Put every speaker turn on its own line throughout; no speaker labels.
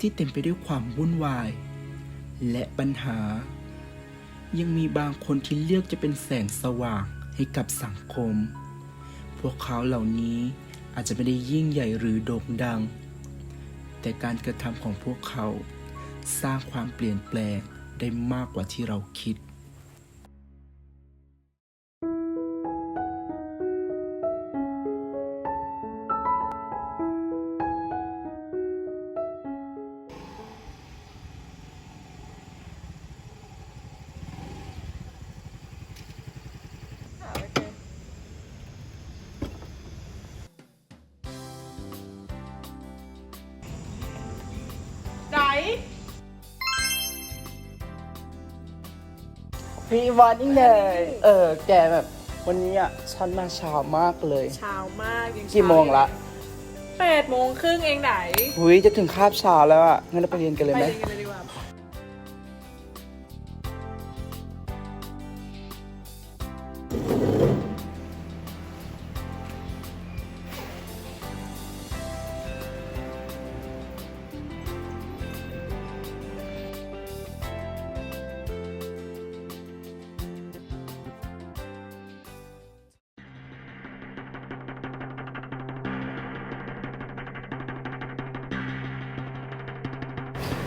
ที่เต็มไปด้วยความวุ่นวาย และปัญหา ยังมีบางคนที่เลือกจะเป็นแสงสว่างให้กับสังคม พวกเขาเหล่านี้อาจจะไม่ได้ยิ่งใหญ่หรือโด่งดัง แต่การกระทำของพวกเขา สร้างความเปลี่ยนแปลงได้มากกว่าที่เราคิด พี่วันนี่เลยเออ แกแบบวันนี้อะฉันมาเช้ามากเลย
เช้ามากยัง
กี่โมงละ
แปดโมงครึ่งเองไหน
หุยจะถึงคาบเช้าแล้วอะ งั้นเราไปเรียนกันเลย
ไป
ไหม
เรียนกันเลยดีกว่า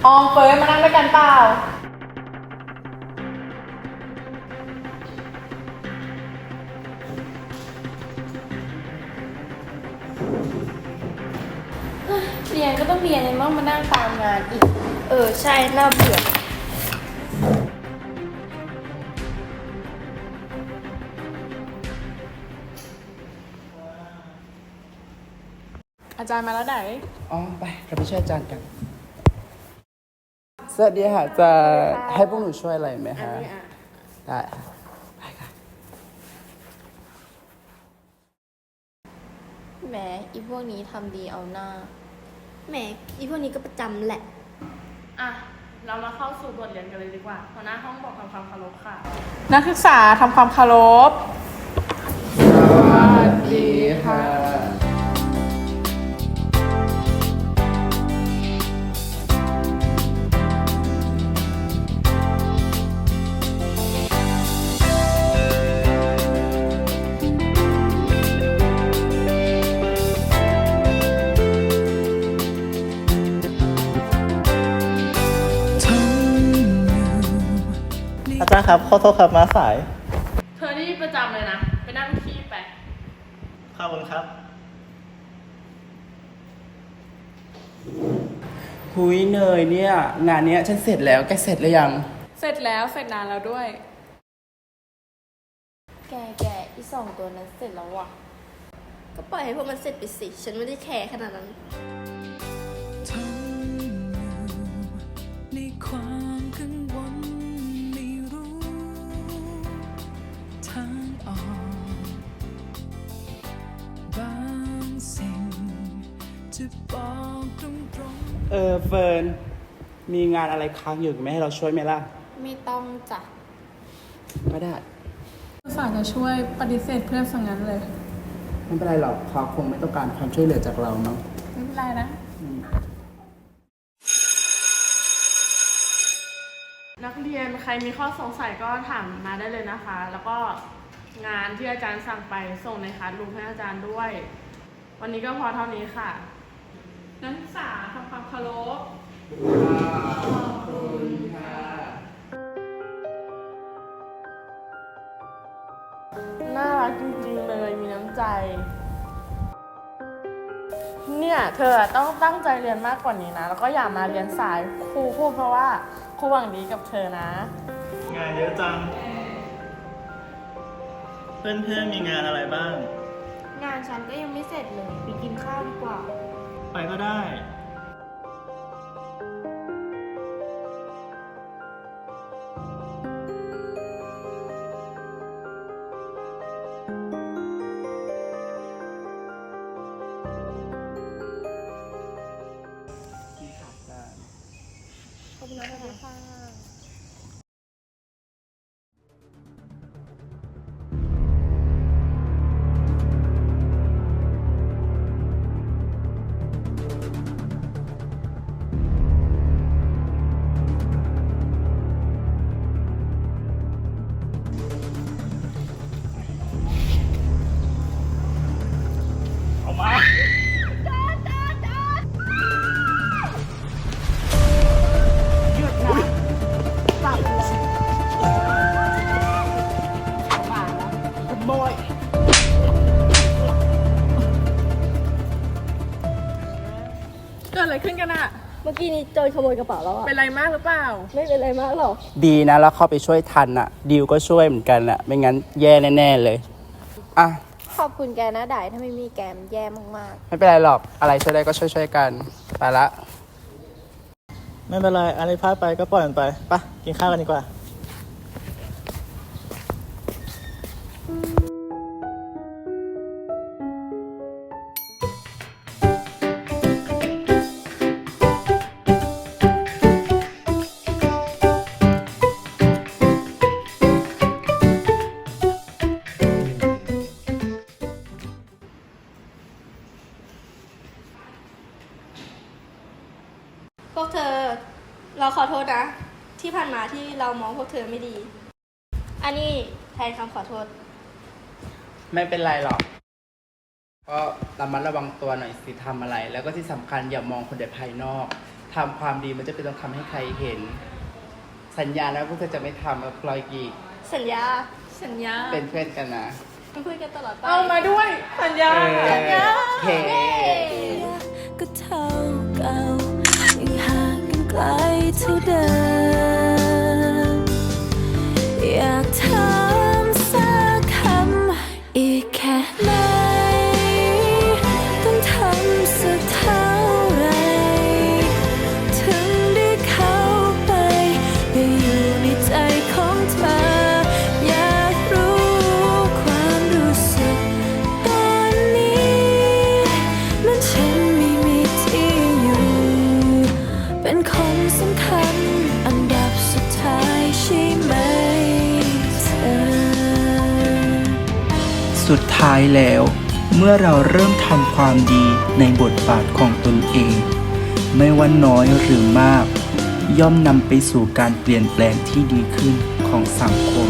ออมเฟิร์สมานั่งด้วยกันเปล่า
เรียนก็ต้องเรียนยังต้องมานั่งตามงานอีก เออ ใช่ น่าเบื่อ
อาจารย์มาแล้วไหน
อ๋อ ไปเราไปช่วยอาจารย์กันส วัสดีค่ะ จะให้พวกหนูช่วยอะไรไหมฮะได้ค่ะไปค่ะ
แหมอีพวกนี้ทำดีเอาหน้า
แหมอีพวกนี้ก็ประจำแหละ
อะ เรามาเข้าสู่บทเรียนกันเลยดีกว่าหัวหน้าห้องบอกทำความเคารพค่ะ
นักศึกษาทำความเคารพ
ค
รับขอโทษครับมาสาย
เธอนี่ประจำเลยนะ ไปนั่งที่ไป
ขอบคุณครับ
หุยเนยเนี่ย งานเนี้ยฉันเสร็จแล้วแกเสร็จหรือยัง
เสร็จแล้วเสร็จนานแล้วด้วย
แกแกอีสองตัวนั้นเสร็จแล้วว่ะ
ก็ปล่อยให้พวกมันเสร็จไปสิ ฉันไม่ได้แคร์ขนาดนั้น
ใน ทางออกบางสิ่งจะบอกตรงๆ
เออเฟิร์นมีงานอะไรค้างอยู่ไหมให้เราช่วยไหมล่ะ
ไม่ต้องจ้ะ
ไม่ได้
อุตส่าห์จะช่วยปฏิเสธเพื่อนสังนั้นเลย
ไม่เป็นไรหรอกเขาคงไม่ต้องการความช่วยเหลือจากเราเนาะ
ไม่เป็นไรนะ
นัก เรียนใครมีข้อสงสัยก็ถามมาได้เลยนะคะ แล้วก็งานที่อาจารย์สั่งไปส่งในคลาสรูมให้อาจารย์ด้วย วันนี้ก็พอเท่านี้ค่ะ นักศึกษาทำความเคารพน่ารักจริงๆเลยมีน้ำใจ เนี่ยเธอต้องตั้งใจเรียนมากกว่านี้นะ แล้วก็อย่ามาเรียนสายครูพูดเพราะว่าครูหวังดีกับเธอนะ
งานเยอะจัง เพื่อนเพื่อนมีงานอะไรบ้าง
งานฉันก็ยังไม่เสร็จเลยไปกินข้าวดีกว่า
ไปก็ได้ thank you boy.
ดอะไรขึ้นกันอะ
เมื่อกี้นี้เจอขโมยกระเป๋าแล้วอะ
เป็นไรมากหรือเปล่า
ไม่เป็นไรมากหรอก
ดีนะแล้วเข้าไปช่วยทันอะดิวก็ช่วยเหมือนกันอะไม่งั้นแย่แน่ๆเลยอะ
ขอบคุณแกนะด่ายถ้าไม่มีแกมแย่มากๆ
ไม่เป็นไรหรอกอะไรช่วยได้ก็ช่วยๆกันไปละ
ไม่เป็นไรอะไรพลาดไปก็ปล่อยมันไปไปกินข้าวกันดีกว่า
โทษนะ ที่ผ่านมาที่เรามองพวกเธอไม่ดี อันนี้แทนคำขอโทษ
ไม่เป็นไรหรอก ก็ระมัดระวังตัวหน่อยสิทำอะไร แล้วก็ที่สำคัญอย่ามองคนแต่ภายนอกทำความดีมันจะเป็นต้องทำให้ใครเห็น สัญญาแล้วพวกเธอจะไม่ทำกับพลอยกีก
สัญญา
สัญญา
เป็นเพื่อนกันนะ
เป็นเพื่อนกันตลอดไป
เอามาด้วย สัญญา
สัญญาโอเค
ก็เท่าเก่ายังห่างกัน ไกลเท่าเดิม
สุดท้ายแล้ว เมื่อเราเริ่มทำความดีในบทบาทของตนเอง ไม่ว่าน้อยหรือมาก ย่อมนำไปสู่การเปลี่ยนแปลงที่ดีขึ้นของสังคม